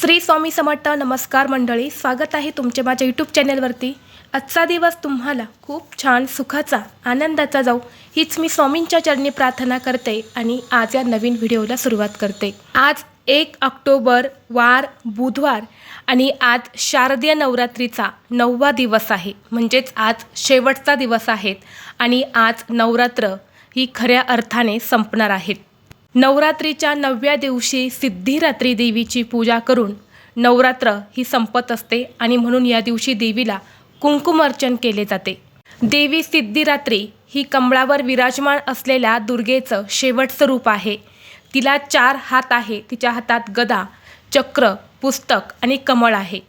श्री स्वामी समर्थ नमस्कार मंडळी स्वागत आहे तुमचे माझ्या यूट्यूब चॅनलवरती आजचा दिवस तुम्हाला खूप छान सुखाचा आनंदाचा जाऊ हीच मी स्वामींच्या चरणी प्रार्थना करते आणि आज या नवीन व्हिडिओला सुरुवात करते. आज एक ऑक्टोबर वार बुधवार आणि आज शारदीय नवरात्रीचा नववा दिवस आहे. म्हणजेच आज शेवटचा दिवस आहेत आणि आज नवरात्र ही खऱ्या अर्थाने संपणार आहेत. नवरात्रीच्या नवव्या दिवशी सिद्धिरात्री देवीची पूजा करून नवरात्र ही संपत असते आणि म्हणून या दिवशी देवीला कुंकुमर्चन केले जाते. देवी सिद्धिरात्री ही कमळावर विराजमान असलेल्या दुर्गेचं शेवटचं रूप आहे. तिला चार हात आहे. तिच्या हातात गदा चक्र पुस्तक आणि कमळ आहे.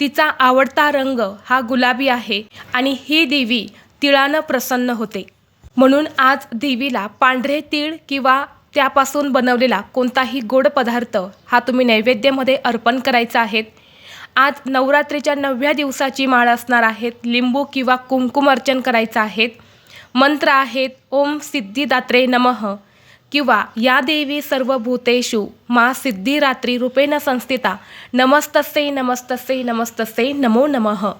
तिचा आवडता रंग हा गुलाबी आहे आणि ही देवी तिळानं प्रसन्न होते. म्हणून आज देवीला पांढरे तीळ किंवा त्यापासून बनवलेला कोणताही गोड पदार्थ हा तुम्ही नैवेद्यामध्ये अर्पण करायचा आहेत आज नवरात्रीच्या नवव्या दिवसाची माळ असणार आहेत लिंबू किंवा कुंकुम अर्चन करायचं आहेत मंत्र आहेत ओम सिद्धिदात्रे नमः. किंवा या देवी सर्व भूतेषु मा सिद्धिरात्री रूपेण संस्थिता. नमस्तसे नमस्तसे नमस्तसे नमो नमः.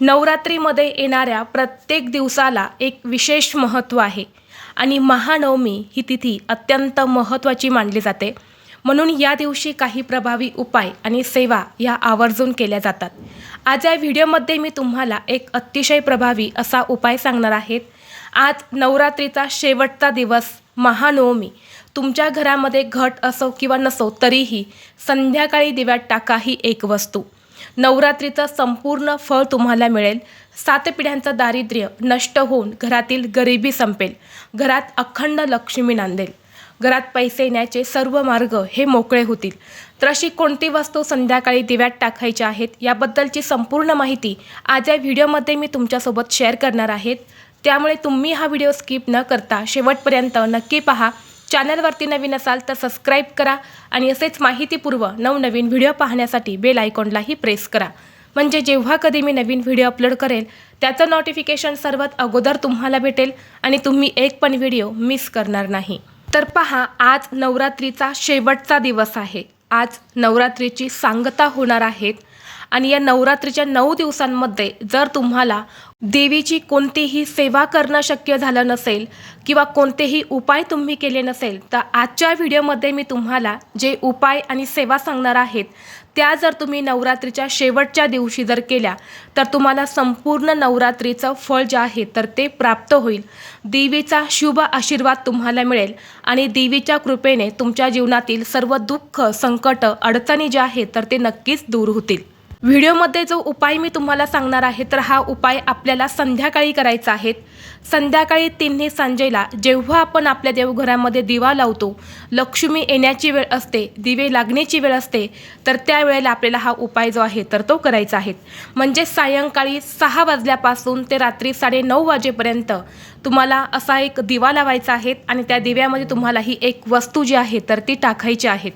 नवरात्रीमध्ये येणाऱ्या प्रत्येक दिवसाला एक विशेष महत्त्व आहे. आणि महानवमी ही तिथी अत्यंत महत्त्वाची मानली जाते. म्हणून या दिवशी काही प्रभावी उपाय आणि सेवा या आवर्जून केल्या जातात. आज या व्हिडिओमध्ये मी तुम्हाला एक अतिशय प्रभावी असा उपाय सांगणार आहेत आज नवरात्रीचा शेवटचा दिवस महानवमी. तुमच्या घरामध्ये घट असो किंवा नसो तरीही संध्याकाळी दिव्यात टाका ही एक वस्तू. नवरात्रीचं संपूर्ण फळ तुम्हाला मिळेल. सात पिढ्यांचं दारिद्र्य नष्ट होऊन घरातील गरिबी संपेल. घरात अखंड लक्ष्मी नांदेल. घरात पैसे येण्याचे सर्व मार्ग हे मोकळे होतील. तर अशी कोणती वस्तू संध्याकाळी दिव्यात टाकायच्या आहेत याबद्दलची संपूर्ण माहिती आज या व्हिडिओमध्ये मी तुमच्यासोबत शेअर करणार आहेत त्यामुळे तुम्ही हा व्हिडिओ स्किप न करता शेवटपर्यंत नक्की पहा. चॅनलवरती नवीन असाल तर सबस्क्राईब करा आणि असेच माहितीपूर्व नवनवीन व्हिडिओ पाहण्यासाठी बेल आयकॉनलाही प्रेस करा. म्हणजे जेव्हा कधी मी नवीन व्हिडिओ अपलोड करेल त्याचं नोटिफिकेशन सर्वात अगोदर तुम्हाला भेटेल आणि तुम्ही एक पण व्हिडिओ मिस करणार नाही. तर पहा आज नवरात्रीचा शेवटचा दिवस आहे. आज नवरात्रीची सांगता होणार आहेत. आणि या नवरात्रीच्या नऊ दिवसांमध्ये जर तुम्हाला देवीची कोणतीही सेवा करणं शक्य झालं नसेल किंवा कोणतेही उपाय तुम्ही केले नसेल तर आजच्या व्हिडिओमध्ये मी तुम्हाला जे उपाय आणि सेवा सांगणार आहेत त्या जर तुम्ही नवरात्रीच्या शेवटच्या दिवशी जर केल्या तर तुम्हाला संपूर्ण नवरात्रीचं फळ जे आहे तर ते प्राप्त होईल. देवीचा शुभ आशीर्वाद तुम्हाला मिळेल आणि देवीच्या कृपेने तुमच्या जीवनातील सर्व दुःख संकट अडचणी ज्या आहेत तर ते नक्कीच दूर होतील. व्हिडिओमध्ये जो उपाय मी तुम्हाला सांगणार आहे तर हा उपाय आपल्याला संध्याकाळी करायचा आहे. संध्याकाळी तिन्ही सांजेला जेव्हा आपण आपल्या देवघरामध्ये दिवा लावतो लक्ष्मी येण्याची वेळ असते दिवे लागण्याची वेळ असते तर त्यावेळेला आपल्याला हा उपाय जो आहे तर तो करायचा आहे. म्हणजे सायंकाळी सहा वाजल्यापासून ते रात्री साडेनऊ वाजेपर्यंत तुम्हाला असा एक दिवा लावायचा आहे आणि त्या दिव्यामध्ये तुम्हाला ही एक वस्तू जी आहे तर ती टाकायची आहेत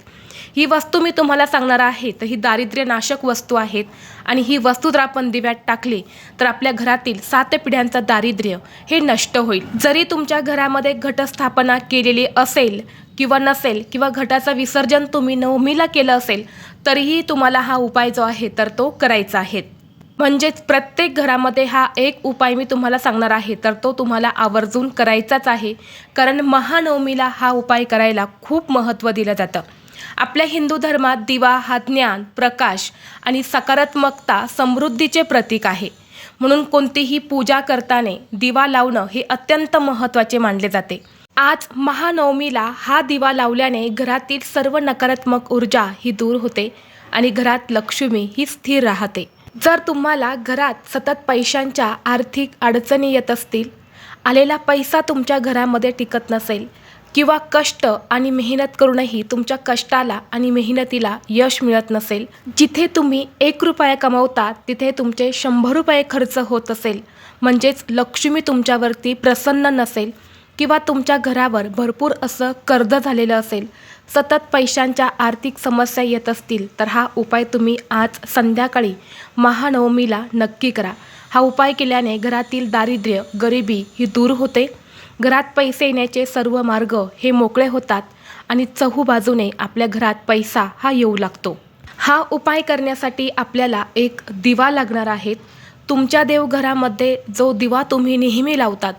ही वस्तू मी तुम्हाला सांगणार आहे. तर ही दारिद्र्यनाशक वस्तू आहेत. आणि ही वस्तू जर आपण दिव्यात टाकली तर आपल्या घरातील सात पिढ्यांचं दारिद्र्य हे नष्ट होईल. जरी तुमच्या घरामध्ये घटस्थापना केलेली असेल किंवा नसेल किंवा घटाचं विसर्जन तुम्ही नवमीला केलं असेल तरीही तुम्हाला हा उपाय जो आहे तर तो करायचा आहे. म्हणजेच प्रत्येक घरामध्ये हा एक उपाय मी तुम्हाला सांगणार आहे तर तो तुम्हाला आवर्जून करायचाच आहे. कारण महानवमीला हा उपाय करायला खूप महत्त्व दिलं जातं. आपल्या हिंदू धर्मात दिवा हा ज्ञान प्रकाश आणि सकारात्मकता समृद्धीचे प्रतीक आहे. म्हणून कोणतीही पूजा करताना दिवा लावणं हे अत्यंत महत्त्वाचे मानले जाते. आज महानवमीला हा दिवा लावल्याने घरातील सर्व नकारात्मक ऊर्जा ही दूर होते आणि घरात लक्ष्मी ही स्थिर राहते. जर तुम्हाला घरात सतत पैशांच्या आर्थिक अडचणी येत असतील आलेला पैसा तुमच्या घरामध्ये टिकत नसेल किंवा कष्ट आणि मेहनत करूनही तुमच्या कष्टाला आणि मेहनतीला यश मिळत नसेल. जिथे तुम्ही एक रुपया कमवता तिथे तुमचे शंभर रुपये खर्च होत असेल. म्हणजेच लक्ष्मी तुमच्यावरती प्रसन्न नसेल किंवा तुमच्या घरावर भरपूर असं कर्ज झालेलं असेल. सतत पैशांच्या आर्थिक समस्या येत असतील तर हा उपाय तुम्ही आज संध्याकाळी महानवमीला नक्की करा. हा उपाय केल्याने घरातील दारिद्र्य गरिबी ही दूर होते. घरात पैसे येण्याचे सर्व मार्ग हे मोकळे होतात आणि चहू बाजूने आपल्या घरात पैसा हा येऊ लागतो. हा उपाय करण्यासाठी आपल्याला एक दिवा लागणार आहे. तुमच्या देवघरामध्ये जो दिवा तुम्ही नेहमी लावतात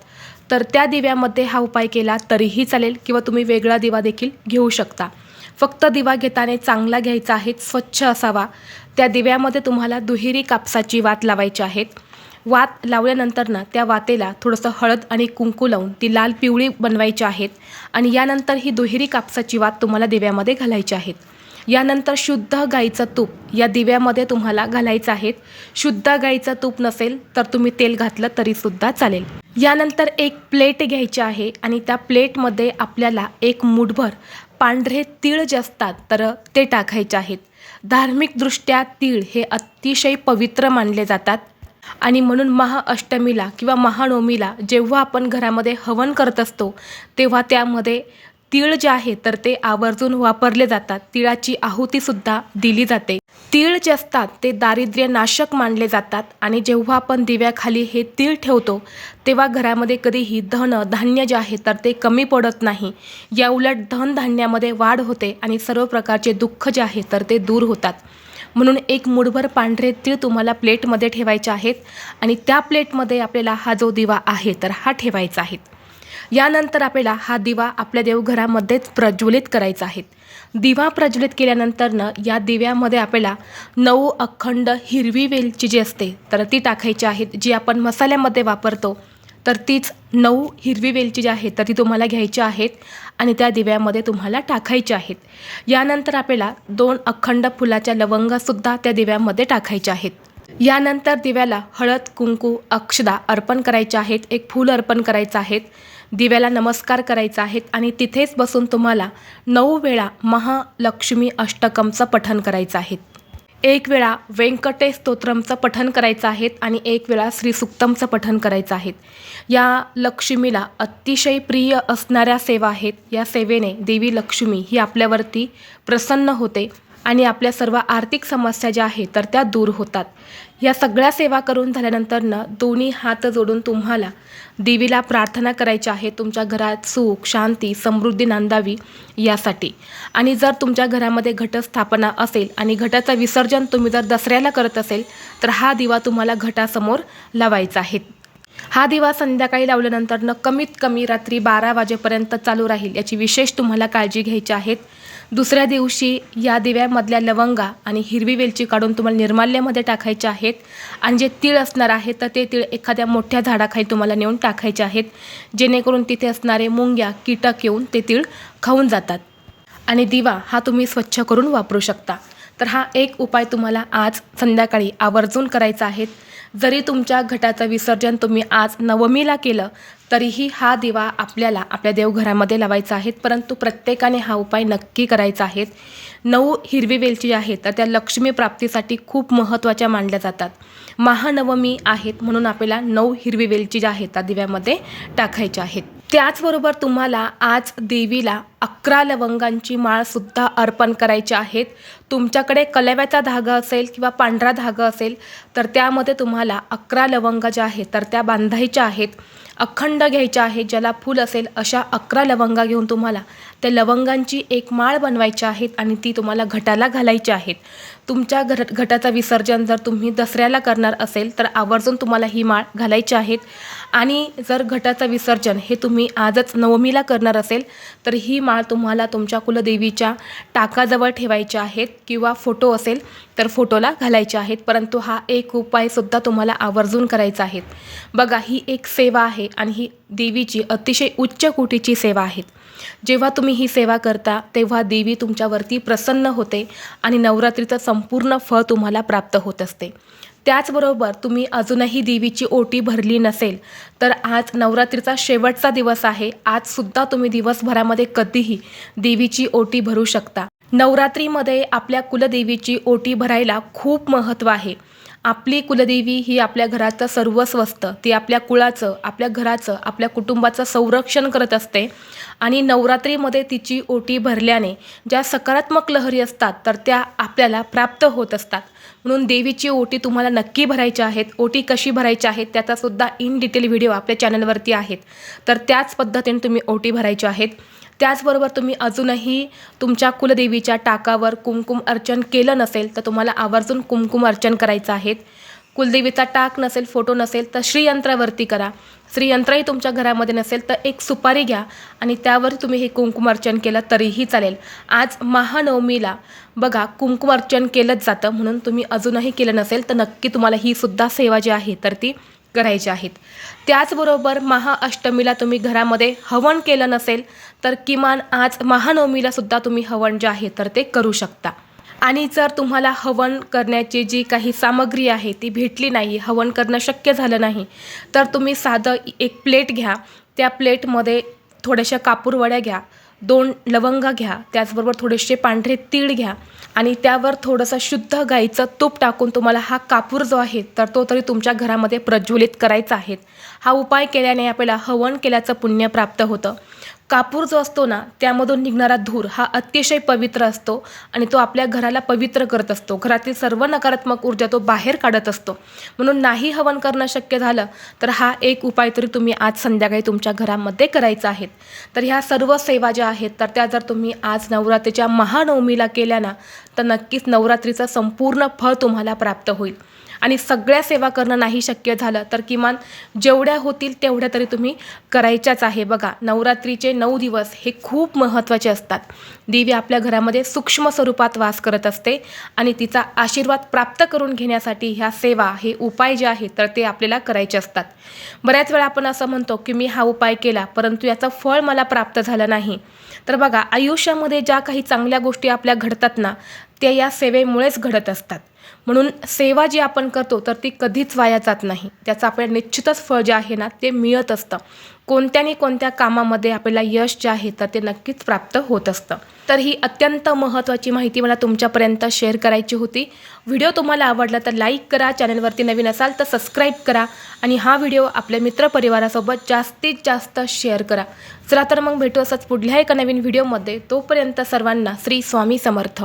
तर त्या दिव्यामध्ये हा उपाय केला तरीही चालेल किंवा तुम्ही वेगळा दिवा देखील घेऊ शकता. फक्त दिवा घेताना चांगला घ्यायचा आहे स्वच्छ असावा. त्या दिव्यामध्ये तुम्हाला दुहेरी कापसाची वात लावायची आहेत. वात लावल्यानंतर ना त्या वातेला थोडंसं हळद आणि कुंकू लावून ती लाल पिवळी बनवायची आहेत. आणि यानंतर ही दुहेरी कापसाची वात तुम्हाला दिव्यामध्ये घालायची आहेत. यानंतर शुद्ध गाईचं तूप या दिव्यामध्ये तुम्हाला घालायचं आहे शुद्ध गाईचं तूप नसेल तर तुम्ही तेल घातलं तरीसुद्धा चालेल. यानंतर एक प्लेट घ्यायची आहे आणि त्या प्लेटमध्ये आपल्याला एक मुठभर पांढरे तीळ जे असतात तर ते टाकायचे आहेत. धार्मिकदृष्ट्या तीळ हे अतिशय पवित्र मानले जातात. आणि म्हणून महाअष्टमीला किंवा महानवमीला जेव्हा आपण घरामध्ये हवन करत असतो तेव्हा त्यामध्ये तीळ जे आहे तर ते आवर्जून वापरले जातात. तिळाची आहुतीसुद्धा दिली जाते. तीळ जे असतात ते दारिद्र्य नाशक मानले जातात आणि जेव्हा आपण दिव्याखाली हे तीळ ठेवतो तेव्हा घरामध्ये कधीही धन धान्य जे आहे तर ते कमी पडत नाही. या उलट धनधान्यामध्ये वाढ होते आणि सर्व प्रकारचे दुःख जे आहे तर ते दूर होतात. म्हणून एक मुठभर पांढरे तीळ तुम्हाला प्लेटमध्ये ठेवायचे आहेत. आणि त्या प्लेटमध्ये आपल्याला हा जो दिवा आहे तर हा ठेवायचा आहे. यानंतर आपल्याला हा दिवा आपल्या देवघरामध्येच प्रज्वलित करायचा आहे. दिवा प्रज्वलित केल्यानंतरनं या दिव्यामध्ये आपल्याला नऊ अखंड हिरवी वेलची जी असते तर ती टाकायची आहेत जी आपण मसाल्यामध्ये वापरतो. तर तीच नऊ हिरवी वेलची जी आहे तर ती तुम्हाला घ्यायची आहेत आणि त्या दिव्यामध्ये तुम्हाला टाकायची आहेत. यानंतर आपल्याला दोन अखंड फुलाच्या लवंगासुद्धा त्या दिव्यामध्ये टाकायच्या आहेत. यानंतर दिव्याला हळद कुंकू अक्षदा अर्पण करायचे आहेत एक फूल अर्पण करायचं आहेत दिव्याला नमस्कार करायचा आहेत आणि तिथेच बसून तुम्हाला नऊ वेळा महालक्ष्मी अष्टकमचं पठण करायचं आहे. एक वेळा व्यंकटेश स्तोत्रमचं पठन करायचं आहेत आणि एक वेळा श्रीसुक्तमचं पठन करायचं आहेत. या लक्ष्मीला अतिशय प्रिय असणाऱ्या सेवा आहेत. या सेवेने देवी लक्ष्मी ही आपल्यावरती प्रसन्न होते. आणि आपल्या सर्व आर्थिक समस्या ज्या आहेत तर त्या दूर होतात. या सगळ्या सेवा करून झाल्यानंतरनं दोन्ही हात जोडून तुम्हाला देवीला प्रार्थना करायची आहे तुमच्या घरात सुख शांती समृद्धी नांदावी यासाठी. आणि जर तुमच्या घरामध्ये घटस्थापना असेल आणि घटाचं विसर्जन तुम्ही जर दसऱ्याला करत असेल तर हा दिवा तुम्हाला घटासमोर लावायचा आहे. हा दिवा संध्याकाळी लावल्यानंतर कमीत कमी रात्री बारा वाजेपर्यंत चालू राहील याची विशेष तुम्हाला काळजी घ्यायची आहेत दुसऱ्या दिवशी या दिव्यामधल्या लवंगा आणि हिरवी वेलची काढून तुम्हाला निर्माल्यामध्ये टाकायचे आहेत. आणि जे तीळ असणार आहे तर ते तीळ एखाद्या मोठ्या झाडाखाली तुम्हाला नेऊन टाकायचे आहेत. जेणेकरून तिथे असणारे मुंग्या कीटक येऊन ते तीळ खाऊन जातात. आणि दिवा हा तुम्ही स्वच्छ करून वापरू शकता. तर हा एक उपाय तुम्हाला आज संध्याकाळी आवर्जून करायचा आहे. जरी तुमच्या घटाचं विसर्जन तुम्ही आज नवमीला केलं तरीही हा दिवा आपल्याला आपल्या देवघरामध्ये लावायचा आहे. परंतु प्रत्येकाने हा उपाय नक्की करायचा आहे. नऊ हिरवी वेलची आहेत तर त्या लक्ष्मी प्राप्तीसाठी खूप महत्त्वाच्या मानल्या जातात. महानवमी आहेत म्हणून आपल्याला नऊ हिरवी वेलची ज्या आहेत त्या दिव्यामध्ये टाकायच्या आहेत. त्याचबरोबर तुम्हाला आज देवीला अकरा लवंगांची माळसुद्धा अर्पण करायची आहेत. तुमच्याकडे कलव्याचा धागा असेल किंवा पांढरा धागा असेल तर त्यामध्ये तुम्हाला अकरा लवंग ज्या आहेत तर त्या बांधायच्या आहेत. अखंड घ्यायच्या आहेत ज्याला फूल असेल अशा अकरा लवंगा घेऊन तुम्हाला त्या लवंगांची एक माळ बनवायची आहेत आणि ती तुम्हाला घटाला घालायची आहेत. तुमच्या घर घटाचं विसर्जन जर तुम्ही दसऱ्याला करणार असेल तर आवर्जून तुम्हाला ही माळ घालायची आहेत. आणि जर घटाचं विसर्जन हे तुम्ही आजच नवमीला करणार असेल तर ही माळ तुम्हाला तुमच्या कुलदेवीच्या टाकाजवळ ठेवायची आहेत किंवा फोटो असेल तर फोटोला घालायचे आहेत. परंतु हा एक उपायसुद्धा तुम्हाला आवर्जून करायचा आहे. बघा ही एक सेवा आहे आणि ही देवीची अतिशय उच्च कोटीची सेवा आहे. जेव्हा तुम्ही ही सेवा करता तेव्हा देवी तुमच्यावरती प्रसन्न होते आणि नवरात्रीचं संपूर्ण फळ तुम्हाला प्राप्त होत असते. त्याचबरोबर तुम्ही अजूनही देवीची ओटी भरली नसेल तर आज नवरात्रीचा शेवटचा दिवस आहे. आजसुद्धा तुम्ही दिवसभरामध्ये कधीही देवीची ओटी भरू शकता. नवरात्रीमध्ये आपल्या कुलदेवीची ओटी भरायला खूप महत्त्व आहे. आपली कुलदेवी ही आपल्या घराचं सर्वस्व असतं. ती आपल्या कुळाचं आपल्या घराचं आपल्या कुटुंबाचं संरक्षण करत असते. आणि नवरात्रीमध्ये तिची ओटी भरल्याने ज्या सकारात्मक लहरी असतात तर त्या आपल्याला प्राप्त होत असतात. म्हणून देवीची ओटी तुम्हाला नक्की भरायच्या आहेत. ओटी कशी भरायच्या आहेत त्याचासुद्धा इन डिटेल व्हिडिओ आपल्या चॅनलवरती आहेत. तर त्याच पद्धतीने तुम्ही ओटी भरायच्या आहेत. त्याचबरोबर तुम्ही अजूनही तुमच्या कुलदेवीच्या टाकावर कुमकुम अर्चन केलं नसेल तर तुम्हाला आवर्जून कुमकुम अर्चन करायचं आहे. कुलदेवीचा टाक नसेल फोटो नसेल तर श्रीयंत्रावरती करा. श्रीयंत्रही तुमच्या घरामध्ये नसेल तर एक सुपारी घ्या आणि त्यावर तुम्ही हे कुंकुमार्चन केलं तरीही चालेल. आज महानवमीला बघा कुंकुमार्चन केलंच जातं म्हणून तुम्ही अजूनही केलं नसेल तर नक्की तुम्हाला ही सुद्धा सेवा जी आहे तर ती करायचे आहेत. त्याचबरोबर महाअष्टमीला तुम्ही घरामध्ये हवन केलं नसेल तर किमान आज महानवमीला सुद्धा तुम्ही हवन जे आहे तर ते करू शकता. आणि जर तुम्हाला हवन करण्याची जी काही सामग्री आहे ती भेटली नाही हवन करणं शक्य झालं नाही तर तुम्ही साधं एक प्लेट घ्या. त्या प्लेटमध्ये थोड्याशा कापूरवड्या घ्या. दोन लवंग घ्या त्याचबरोबर थोडेसे पांढरे तीळ घ्या आणि त्यावर थोडंसं शुद्ध गाईचं तूप टाकून तुम्हाला हा कापूर जो आहे तर तो तरी तुमच्या घरामध्ये प्रज्वलित करायचा आहे. हा उपाय केल्याने आपल्याला हवन केल्याचं पुण्य प्राप्त होतं. कापूर जो असतो ना त्यामधून निघणारा धूर हा अतिशय पवित्र असतो आणि तो आपल्या घराला पवित्र करत असतो. घरातील सर्व नकारात्मक ऊर्जा तो बाहेर काढत असतो. म्हणून नाही हवन करणं शक्य झालं तर हा एक उपाय तरी तुम्ही आज संध्याकाळी तुमच्या घरामध्ये करायचा आहे. तर ह्या सर्व सेवा ज्या आहेत तर त्या जर तुम्ही आज नवरात्रीच्या महानवमीला केल्या ना तर नक्कीच नवरात्रीचं संपूर्ण फळ तुम्हाला प्राप्त होईल. आणि सगळ्या सेवा करणं नाही शक्य झालं तर किमान जेवढ्या होतील तेवढ्या तरी तुम्ही करायच्याच आहे. बघा नवरात्रीचे नऊ दिवस हे खूप महत्त्वाचे असतात. देवी आपल्या घरामध्ये सूक्ष्म स्वरूपात वास करत असते आणि तिचा आशीर्वाद प्राप्त करून घेण्यासाठी ह्या सेवा हे उपाय जे आहेत तर ते आपल्याला करायचे असतात. बऱ्याच वेळा आपण असं म्हणतो की मी हा उपाय केला परंतु याचं फळ मला प्राप्त झालं नाही. तर बघा आयुष्यामध्ये ज्या काही चांगल्या गोष्टी आपल्या घडतात ना त्या या सेवेमुळेच घडत असतात. म्हणून सेवा जी आपण करतो तर ती कधीच वाया जात नाही. त्याचं आपल्याला निश्चितच फळ जे आहे ना ते मिळत असतं. कोणत्यानी कोणत्या कामामध्ये आपल्याला यश जे आहे तर ते नक्कीच प्राप्त होत असतं. तर ही अत्यंत महत्त्वाची माहिती मला तुमच्यापर्यंत शेअर करायची होती. व्हिडिओ तुम्हाला आवडला तर लाईक करा चॅनलवरती नवीन असाल तर सबस्क्राईब करा आणि हा व्हिडिओ आपल्या मित्रपरिवारासोबत जास्तीत जास्त शेअर करा. चला तर मग भेटू असंच पुढल्या एका नवीन व्हिडिओमध्ये. तोपर्यंत सर्वांना श्री स्वामी समर्थ.